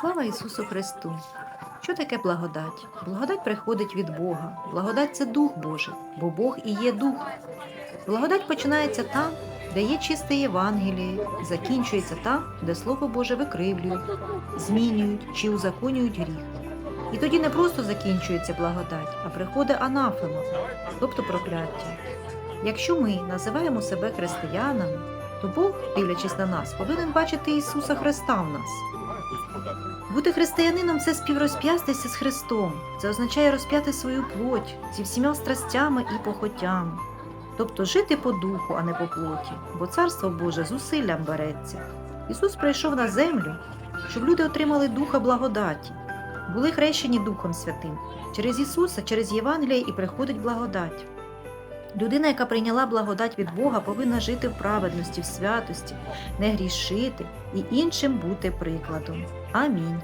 Слава Ісусу Христу! Що таке благодать? Благодать приходить від Бога. Благодать це Дух Божий, бо Бог і є Дух. Благодать починається там, де є чисте Євангеліє, закінчується там, де Слово Боже викривлюють, змінюють чи узаконюють гріх. І тоді не просто закінчується благодать, а приходить анафема, тобто прокляття. Якщо ми називаємо себе християнами, то Бог, дивлячись на нас, повинен бачити Ісуса Христа в нас. Бути християнином це співрозп'ястися з Христом. Це означає розп'яти свою плоть зі всіма страстями і похотями. Тобто жити по духу, а не по плоті, бо царство Боже зусиллям береться. Ісус прийшов на землю, щоб люди отримали духа благодаті, були хрещені Духом Святим. Через Ісуса, через Євангеліє і приходить благодать. Людина, яка прийняла благодать від Бога, повинна жити в праведності, в святості, не грішити і іншим бути прикладом. Амінь.